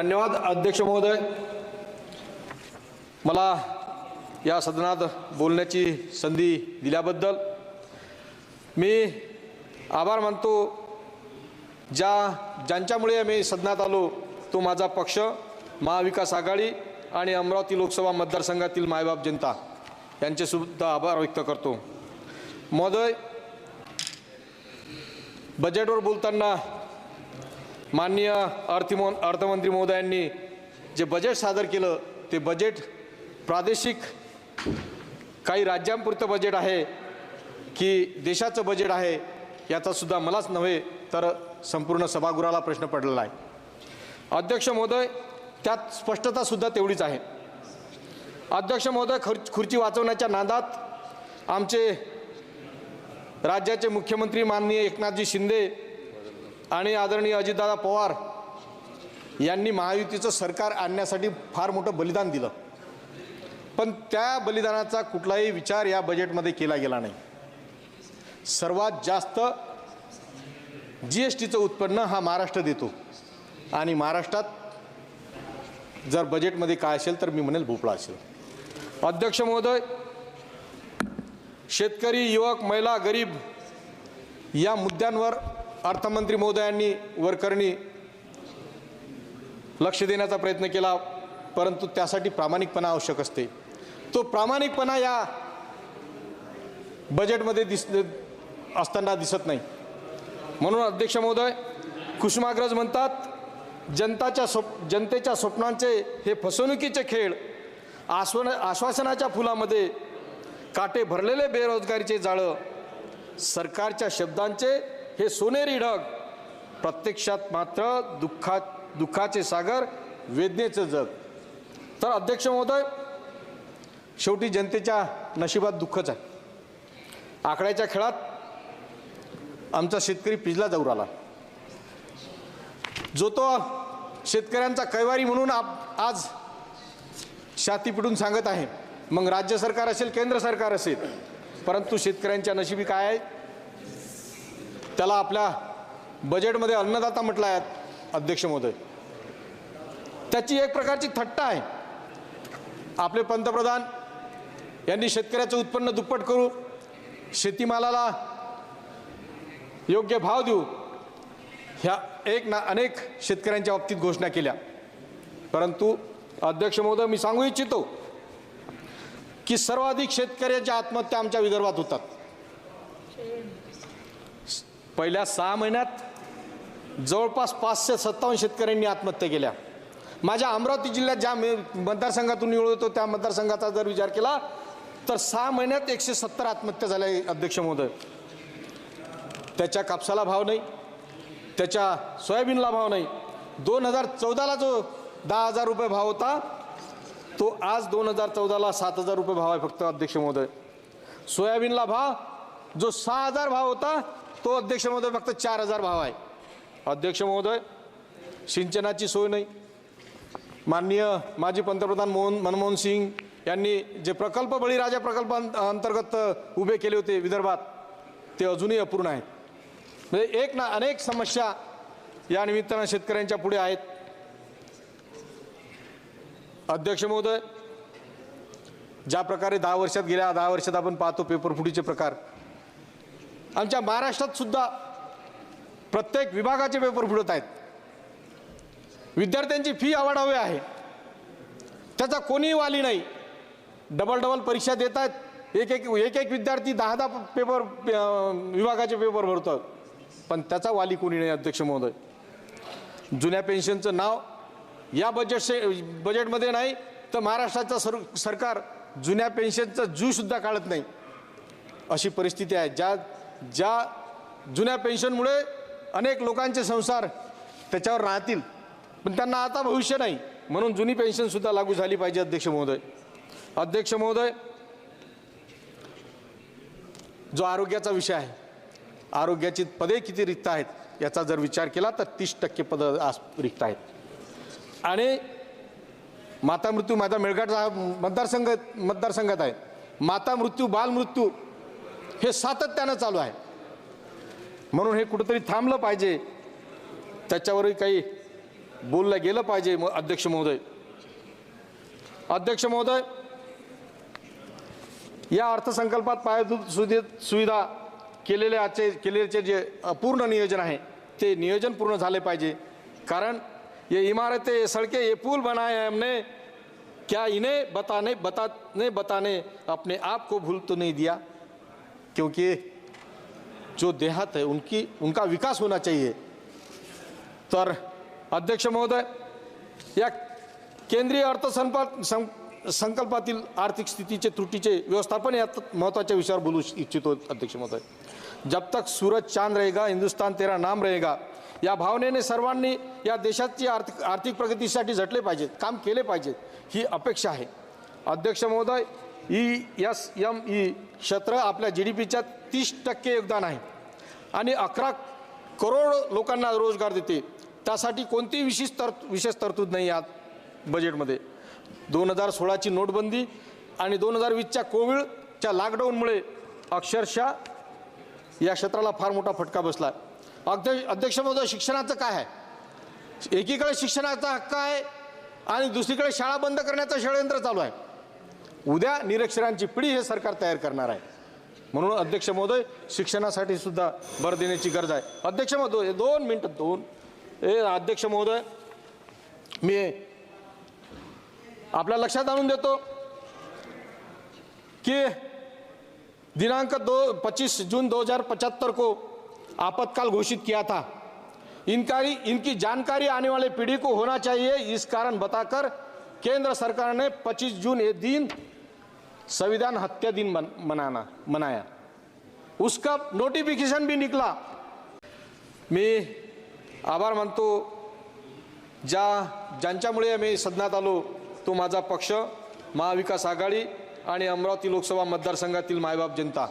धन्यवाद अध्यक्ष महोदय. मला या सदनात बोलण्याची संधी दिल्याबद्दल मी आभार मानतो. ज्या ज्यांच्यामुळे मी सदनात आलो तो माझा पक्ष महाविकास आघाडी आणि अमरावती लोकसभा मतदारसंघातील मायबाप जनता. यांचेसुद्धा आभार व्यक्त करतो. महोदय बजेटवर बोलताना माननीय अर्थमो अर्थमंत्री महोदयांनी जे बजेट सादर केलं ते बजेट प्रादेशिक काही राज्यांपुरतं बजेट आहे की देशाचं बजेट आहे याचासुद्धा मलाच नव्हे तर संपूर्ण सभागृहाला प्रश्न पडलेला आहे. अध्यक्ष महोदय त्यात स्पष्टतासुद्धा तेवढीच आहे. अध्यक्ष महोदय खर्च खुर्ची वाचवण्याच्या नादात आमचे राज्याचे मुख्यमंत्री माननीय एकनाथजी शिंदे आणि आदरणीय अजितदादा पवार यांनी महायुतीचं सरकार आणण्यासाठी फार मोठं बलिदान दिलं. पण त्या बलिदानाचा कुठलाही विचार या बजेटमध्ये केला गेला नाही. सर्वात जास्त जी एस टीचं उत्पन्न हा महाराष्ट्र देतो. आणि महाराष्ट्रात जर बजेटमध्ये काय असेल तर मी म्हणेल भोपळा असेल. अध्यक्ष महोदय शेतकरी युवक महिला गरीब या मुद्द्यांवर अर्थमंत्री महोदयांनी वरकरणी लक्ष देण्याचा प्रयत्न केला परंतु त्यासाठी प्रामाणिकपणा आवश्यक असते. तो प्रामाणिकपणा या बजेटमध्ये दिस असताना दिसत नाही. म्हणून अध्यक्ष महोदय कुसुमाग्रज म्हणतात जनताच्या स्वप् जनतेच्या स्वप्नांचे हे फसवणुकीचे खेळ आश्वन आश्वासनाच्या फुलामध्ये काटे भरलेले बेरोजगारीचे जाळं सरकारच्या शब्दांचे हे सोनेरी ढग प्रत्यक्षात मात्र दुःखा दुःखाचे सागर वेदनेचं जग. तर अध्यक्ष महोदय शेवटी जनतेच्या नशिबात दुःखच आहे. आकड्याच्या खेळात आमचा शेतकरी पिजला जाऊ आला जो तो शेतकऱ्यांचा कैवारी म्हणून आप आज छाती पिटून सांगत आहे मग राज्य सरकार असेल केंद्र सरकार असेल परंतु शेतकऱ्यांच्या नशिबी काय आहे? त्याला आपल्या बजेटमध्ये अन्नदाता म्हटला आहे अध्यक्ष महोदय. त्याची एक प्रकारची थट्टा आहे. आपले पंतप्रधान यांनी शेतकऱ्याचं उत्पन्न दुप्पट करू शेतीमालाला योग्य भाव देऊ ह्या एक ना अनेक शेतकऱ्यांच्या बाबतीत घोषणा केल्या. परंतु अध्यक्ष महोदय मी सांगू इच्छितो की सर्वाधिक शेतकऱ्याच्या आत्महत्या आमच्या विदर्भात होतात. पहिल्या सहा महिन्यात जवळपास पाचशे सत्तावन्न शेतकऱ्यांनी आत्महत्या केल्या. माझ्या अमरावती जिल्ह्यात ज्या मतदारसंघातून मतदारसंघातून होतो त्या मतदारसंघाचा जर विचार केला तर सहा महिन्यात एकशे सत्तर आत्महत्या झाल्या अध्यक्ष महोदय. त्याच्या कापसाला भाव नाही त्याच्या सोयाबीनला भाव नाही. दोन हजार चौदाला जो दहा हजार रुपये भाव होता तो आज दोन हजार चौदाला सात हजार रुपये भाव आहे फक्त अध्यक्ष महोदय. सोयाबीनला भाव जो सहा हजार भाव होता तो अध्यक्ष महोदय फक्त चार हजार भाव आहे. अध्यक्ष महोदय सिंचनाची सोय नाही. माननीय माजी पंतप्रधान मोहन मनमोहन सिंग यांनी जे प्रकल्प बळीराजा प्रकल्प अंतर्गत उभे केले होते विदर्भात ते अजूनही अपूर्ण आहेत. म्हणजे एक ना अनेक समस्या या निमित्तानं शेतकऱ्यांच्या पुढे आहेत. अध्यक्ष महोदय ज्या प्रकारे दहा वर्षात गेल्या दहा वर्षात आपण पाहतो पेपर फुटीचे प्रकार. आमच्या महाराष्ट्रात सुद्धा प्रत्येक विभागाचे पेपर फुटत आहेत. विद्यार्थ्यांची फी आवाढावी आहे. त्याचा कोणीही वाली नाही. डबल डबल परीक्षा देत आहेत. एक एक एक एक विद्यार्थी दहा दहा पेपर विभागाचे पेपर भरतो पण त्याचा वाली कोणी नाही अध्यक्ष महोदय. जुन्या पेन्शनचं नाव या बजेट बजेटमध्ये नाही तर महाराष्ट्राचं सर सरकार जुन्या पेन्शनचं जूसुद्धा काढत नाही. अशी परिस्थिती आहे. ज्या ज्या जुन्या पेन्शनमुळे अनेक लोकांचे संसार त्याच्यावर राहतील पण त्यांना आता भविष्य नाही. म्हणून जुनी पेन्शनसुद्धा लागू झाली पाहिजे अध्यक्ष महोदय. अध्यक्ष महोदय जो आरोग्याचा विषय आहे आरोग्याची पदे किती रिक्त आहेत याचा जर विचार केला तर तीस टक्के पदं आज रिक्त आहेत. आणि माता मृत्यू माझा मेळघाटचा मतदारसंघ मतदारसंघात आहे. माता मृत्यू बालमृत्यू हे सातत्यानं चालू आहे. म्हणून हे कुठंतरी थांबलं पाहिजे. त्याच्यावरही काही बोललं गेलं पाहिजे म- अध्यक्ष महोदय. अध्यक्ष महोदय या अर्थसंकल्पात पायाभूत सुविधे सुविधा केलेले आजचे केलेचे जे अपूर्ण नियोजन आहे ते नियोजन पूर्ण झाले पाहिजे. कारण ये इमारतें ये सड़कें ये पुल बनाए हैं हमने. क्या इन्हें बताने बताने बताने अपने आप को भूल तो नहीं दिया. क्योंकि जो देहात है उनकी उनका विकास होना चाहिए। तर अध्यक्ष महोदय या केंद्रीय अर्थसंप सं- संकल्पातील आर्थिक स्थितीचे त्रुटीचे व्यवस्थापन या महत्त्वाच्या विषयावर बोलू इच्छितो अध्यक्ष महोदय. जब तक सूरज चांद रहेगा हिंदुस्तान तेरा नाम रहेगा या भावनेने सर्वांनी या देशाची आर्थिक आर्थिक प्रगतीसाठी झटले पाहिजेत काम केले पाहिजेत ही अपेक्षा आहे. अध्यक्ष महोदय ई एस एम ई क्षेत्र आपल्या जी डी पीच्या तीस टक्के योगदान आहे. आणि अकरा करोड लोकांना रोजगार देते. त्यासाठी कोणतीही विशेष तर विशेष तरतूद नाही यात बजेटमध्ये दोन हजार सोळाची नोटबंदी आणि दोन हजार वीसच्या कोविडच्या लॉकडाऊनमुळे अक्षरशः या क्षेत्राला फार मोठा फटका बसला. अध्यक्ष अध्यक्ष महोदय शिक्षणाचं काय आहे? एकीकडे शिक्षणाचा हक्क आहे आणि दुसरीकडे शाळा बंद करण्याचं षडयंत्र चालू आहे. उद्या निरक्षरांची पिढी हे सरकार तयार करणार आहे. म्हणून अध्यक्ष महोदय शिक्षणासाठी सुद्धा भर देण्याची गरज आहे. अध्यक्ष महोदय दोन मिनटं दोन. ए अध्यक्ष महोदय मी आपल्या लक्षात आणून देतो कि दिनांक दो 25 जून 2075 को आपातकाल घोषित किया था. इनकारी इनकी जानकारी आने वाले पीढ़ी को होना चाहिए इस कारण बताकर केंद्र सरकार ने 25 जून ये दिन संविधान हत्या दिन मन, मनाना मनाया. उसका नोटिफिकेशन भी निकला. मी आभार मानतो. ज्या ज्यांच्यामुळे मी सदनात आलो तो माझा पक्ष महाविकास आघाडी आणि अमरावती लोकसभा मतदारसंघातील मायबाप जनता.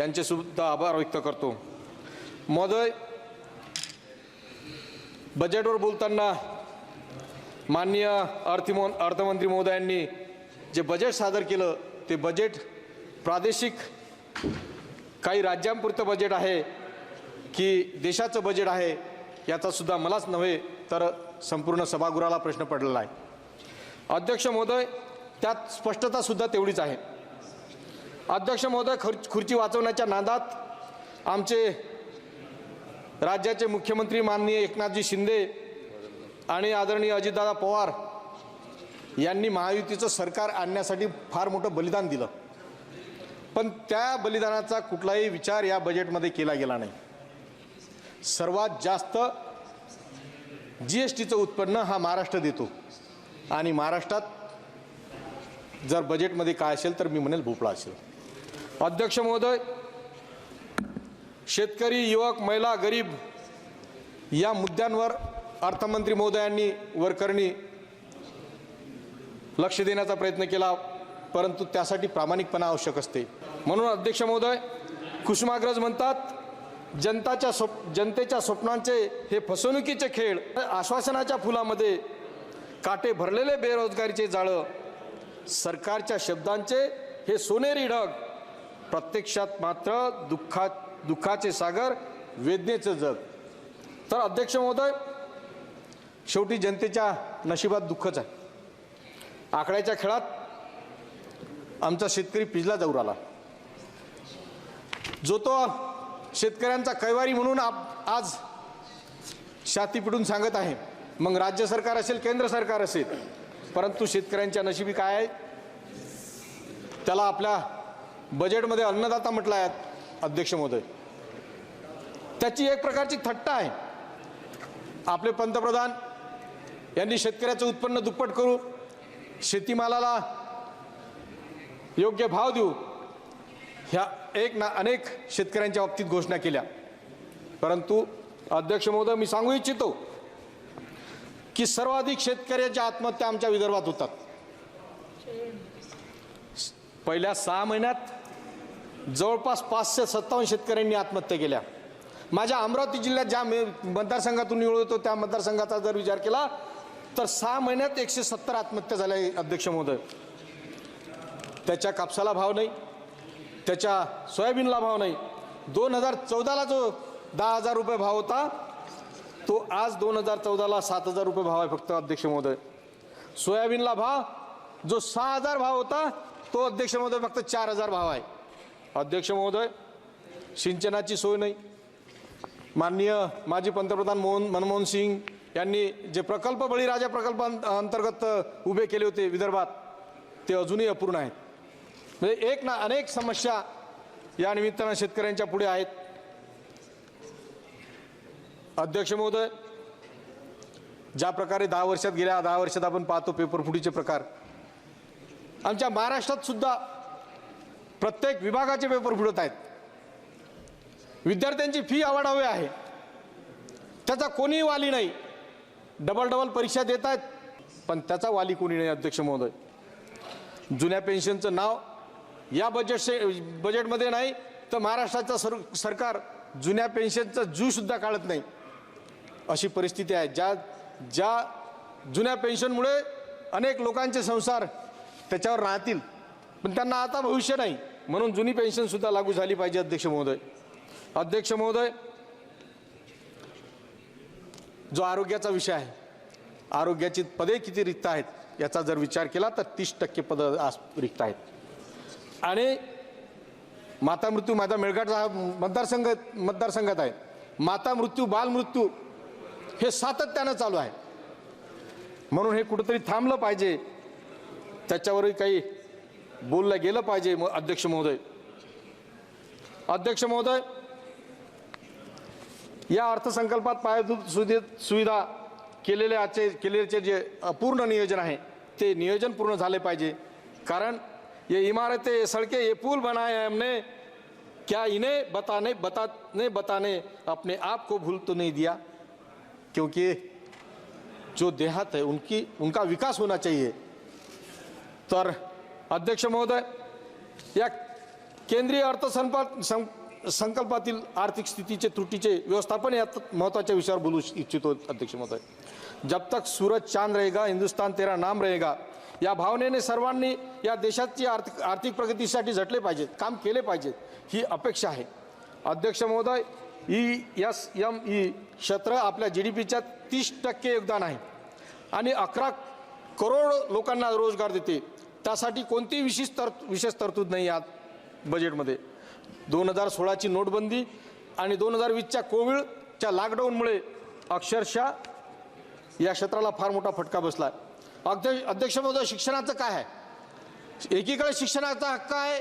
यांचे सुद्धा आभार व्यक्त करतो. महोदय बजेटवर बोलताना माननीय अर्थमो अर्थमंत्री महोदयांनी जे बजेट सादर केलं ते बजेट प्रादेशिक काही राज्यांपुरतं बजेट आहे की देशाचं बजेट आहे याचासुद्धा मलाच नव्हे तर संपूर्ण सभागृहाला प्रश्न पडलेला आहे. अध्यक्ष महोदय त्यात स्पष्टतासुद्धा तेवढीच आहे. अध्यक्ष महोदय खुर खुर्ची वाचवण्याच्या नादात आमचे राज्याचे मुख्यमंत्री माननीय एकनाथजी शिंदे आणि आदरणीय अजितदादा पवार यांनी महायुतीचं सरकार आणण्यासाठी फार मोठं बलिदान दिलं. पण त्या बलिदानाचा कुठलाही विचार या बजेटमध्ये केला गेला नाही. सर्वात जास्त जी एस टीचं उत्पन्न हा महाराष्ट्र देतो. आणि महाराष्ट्रात जर बजेटमध्ये काय असेल तर मी म्हणेल भोपळा असेल. अध्यक्ष महोदय शेतकरी युवक महिला गरीब या मुद्द्यांवर अर्थमंत्री महोदयांनी वरकरणी लक्ष देण्याचा प्रयत्न केला परंतु त्यासाठी प्रामाणिकपणा आवश्यक असते. म्हणून अध्यक्ष महोदय कुसुमाग्रज म्हणतात जनताच्या स्वप् जनतेच्या स्वप्नांचे हे फसवणुकीचे खेळ आश्वासनाच्या फुलामध्ये काटे भरलेले बेरोजगारीचे जाळं सरकारच्या शब्दांचे हे सोनेरी ढग प्रत्यक्षात मात्र दुःखा दुःखाचे सागर वेदनेचं जग. तर अध्यक्ष महोदय शेवटी जनतेच्या नशिबात दुःखच आहे. आकड्याच्या खेळात आमचा शेतकरी पिजला जाऊ राहिला. जो तो शेतकऱ्यांचा कैवारी म्हणून आप आज छाती पिटून सांगत आहे. मग राज्य सरकार असेल केंद्र सरकार असेल परंतु शेतकऱ्यांच्या नशिबी काय आहे? त्याला आपल्या बजेटमध्ये अन्नदाता म्हटला आहे अध्यक्ष महोदय. त्याची एक प्रकारची थट्टा आहे. आपले पंतप्रधान यांनी शेतकऱ्याचं उत्पन्न दुप्पट करू शेतीमालाला योग्य भाव देऊ ह्या एक ना अनेक शेतकऱ्यांच्या बाबतीत घोषणा केल्या. परंतु अध्यक्ष महोदय मी सांगू इच्छितो की सर्वाधिक शेतकऱ्याच्या आत्महत्या आमच्या विदर्भात होतात. पहिल्या सहा महिन्यात जवळपास पाचशे सत्तावन्न शेतकऱ्यांनी आत्महत्या केल्या. माझ्या अमरावती जिल्ह्यात ज्या मे- मतदारसंघातून होतो त्या मतदारसंघाचा जर विचार केला तर सहा महिन्यात एकशे सत्तर आत्महत्या झाल्या अध्यक्ष महोदय. त्याच्या कापसाला भाव नाही त्याच्या सोयाबीनला भाव नाही. दोन हजार चौदाला जो दहा हजार रुपये भाव होता तो आज दोन हजार चौदाला सात हजार रुपये भाव आहे फक्त अध्यक्ष महोदय. सोयाबीनला भाव जो सहा हजार भाव होता तो अध्यक्ष महोदय फक्त चार हजार भाव आहे. अध्यक्ष महोदय सिंचनाची सोय नाही. माननीय माजी पंतप्रधान मोहन मनमोहन सिंग यांनी जे प्रकल्प बळीराजा प्रकल्पांतर्गत उभे केले होते विदर्भात ते अजूनही अपूर्ण आहेत. म्हणजे एक ना अनेक समस्या या निमित्तानं शेतकऱ्यांच्या पुढे आहेत. अध्यक्ष महोदय ज्या प्रकारे दहा वर्षात गेल्या दहा वर्षात आपण पाहतो पेपरफुटीचे प्रकार. आमच्या महाराष्ट्रात सुद्धा प्रत्येक विभागाचे पेपर फुटत आहेत. विद्यार्थ्यांची फी आवाढावी आहे. त्याचा कोणीही वाली नाही. डबल डबल परीक्षा देत आहेत. पण त्याचा वाली कोणी नाही अध्यक्ष महोदय. जुन्या पेन्शनचं नाव या बजेट से बजेटमध्ये नाही तर महाराष्ट्राचं सर सरकार जुन्या पेन्शनचा जूसुद्धा काढत नाही. अशी परिस्थिती आहे. ज्या ज्या जुन्या पेन्शनमुळे अनेक लोकांचे संसार त्याच्यावर राहतील पण त्यांना आता भविष्य नाही. म्हणून जुनी पेन्शनसुद्धा लागू झाली पाहिजे अध्यक्ष महोदय. अध्यक्ष महोदय जो आरोग्याचा विषय आहे आरोग्याची पदे किती रिक्त आहेत याचा जर विचार केला तर तीस टक्के पदं आज रिक्त आहेत. आणि माता मृत्यू माझा मेळघाटचा हा मतदारसंघ मतदारसंघात आहे. माता मृत्यू बालमृत्यू हे सातत्यानं चालू आहे. म्हणून हे कुठंतरी थांबलं पाहिजे. त्याच्यावरही काही बोललं गेलं पाहिजे म- अध्यक्ष महोदय. अध्यक्ष महोदय या अर्थसंकल्पात पायाभूत सुविधे सुविधा केलेले आजचे केलेचे जे अपूर्ण नियोजन आहे, ते नियोजन पूर्ण पाहिजे. कारण ये इमारतें, ये सड़कें, ये पुल बनाए हैं हमने, क्या इन्हें बताने बताने बताने अपने आप को भूल तो नहीं दिया। क्योंकि जो देहात है, उनकी उनका विकास होना चाहिए। तर अध्यक्ष महोदय, या केंद्रीय अर्थसंकल्प सं- संकल्पातील आर्थिक स्थितीचे त्रुटीचे व्यवस्थापन यात महत्त्वाच्या विषयावर बोलू इच्छितो अध्यक्ष महोदय. जब तक सूरज चांद रहेगा हिंदुस्तान तेरा नाम रहेगा या भावनेने सर्वांनी या देशाची आर्थिक आर्थिक प्रगतीसाठी झटले पाहिजेत काम केले पाहिजेत ही अपेक्षा आहे. अध्यक्ष महोदय ई एस एम ई क्षेत्र आपल्या जी डी पीच्या तीस टक्के योगदान आहे आणि अकरा करोड लोकांना रोजगार देते. त्यासाठी कोणतीही विशेष तर विशेष तरतूद नाही यात बजेटमध्ये दोन हजार सोळाची नोटबंदी आणि दोन हजार वीसच्या कोविडच्या लॉकडाऊनमुळे अक्षरशः या क्षेत्राला फार मोठा फटका बसला अध्यक्ष अध्यक्ष महोदय शिक्षणाचं काय आहे? एकीकडे शिक्षणाचा हक्क आहे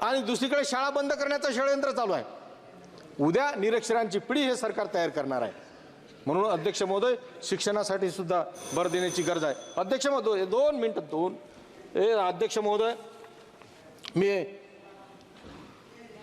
आणि दुसरीकडे शाळा बंद करण्याचं षडयंत्र चालू आहे. उद्या निरक्षरांची पिढी हे सरकार तयार करणार आहे. म्हणून अध्यक्ष महोदय शिक्षणासाठी सुद्धा भर देण्याची गरज आहे. अध्यक्ष महोदय दोन मिनटं दोन. ए अध्यक्ष महोदय मी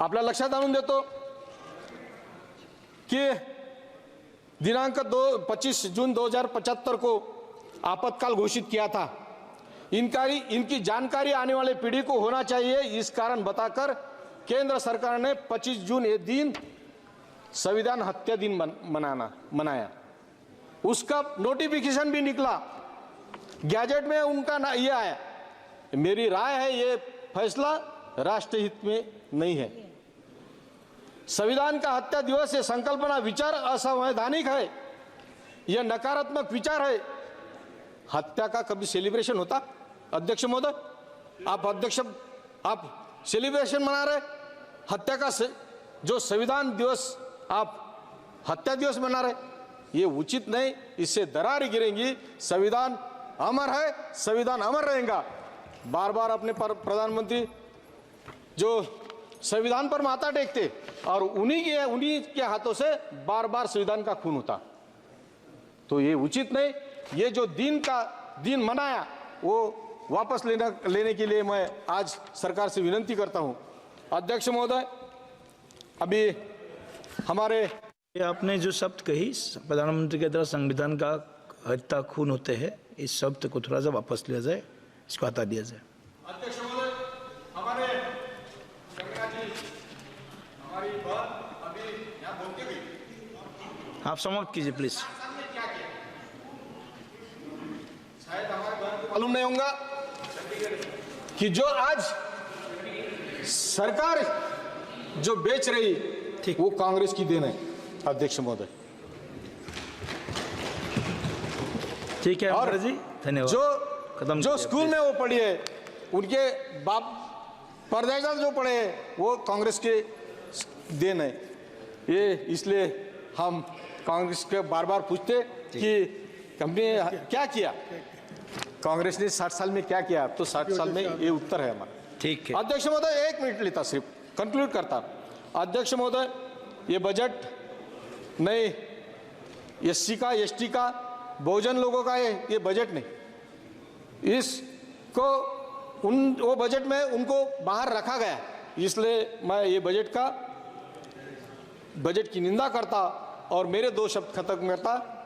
आपल्या लक्षात आणून देतो कि दिनांक दो 25 जून 2075 को आपातकाल घोषित किया था। इनका इनकी जानकारी आने वाले पीढ़ी को होना चाहिए इस कारण बताकर केंद्र सरकार ने 25 जून ये दिन संविधान हत्या दिन मन, मनाना मनाया। उसका नोटिफिकेशन भी निकला। गैजेट में उनका ना ये आया। मेरी राय है ये फैसला राष्ट्रहित में नहीं है। संविधान का हत्या दिवस ये संकल्पना विचार असंवैधानिक है। यह नकारात्मक विचार है। हत्या का कभी सेलिब्रेशन होता? अध्यक्ष महोदय आप अध्यक्ष आप सेलिब्रेशन मना रहे हत्या का से, जो संविधान दिवस आप हत्या दिवस मना रहे ये उचित नहीं इससे दरार गिरेंगी। संविधान अमर है संविधान अमर रहेगा। बार बार अपने प्रधानमंत्री जो संविधान पर माथा टेकते और उन्हीं के उन्हीं के हाथों से बार बार संविधान का खून होता। तो ये उचित नहीं। ये जो दिन का दिन मनाया वो वापस लेना लेने के लिए मैं आज सरकार से विनती करता हूँ। अध्यक्ष महोदय अभी हमारे आपने जो शब्द कही प्रधानमंत्री के द्वारा संविधान का हत्या खून होते हैं इस शब्द को थोड़ा सा वापस लिया जाए इसको हटा दिया जाए। आप समाप्त कीजिए प्लीज़ मालूम नहीं होगा कि जो आज सरकार जो बेच रही ठीक। वो कांग्रेस की देन है। अध्यक्ष महोदय। ठीक है और जी धन्यवाद। जो खत्म जो स्कूल में वो पढ़ी है उनके बाप परदादा जो पढ़े हैं वो कांग्रेस के देन है। ये इसलिए हम कांग्रेस के बार बार पूछते कि कंपनी ने क्या? किया कांग्रेस ने साठ साल में क्या किया? तो साठ साल में ये उत्तर है हमारा। ठीक है। अध्यक्ष महोदय एक मिनट लेता सिर्फ़। कंक्लूड करता अध्यक्ष महोदय ये बजट नहीं एस का एस का बहुजन लोगों का है ये बजट नहीं। इसको उन वो बजट में उनको बाहर रखा गया। इसलिए मैं ये बजट का बजट की निंदा करता और मेरे दो शब्द खत्म करता।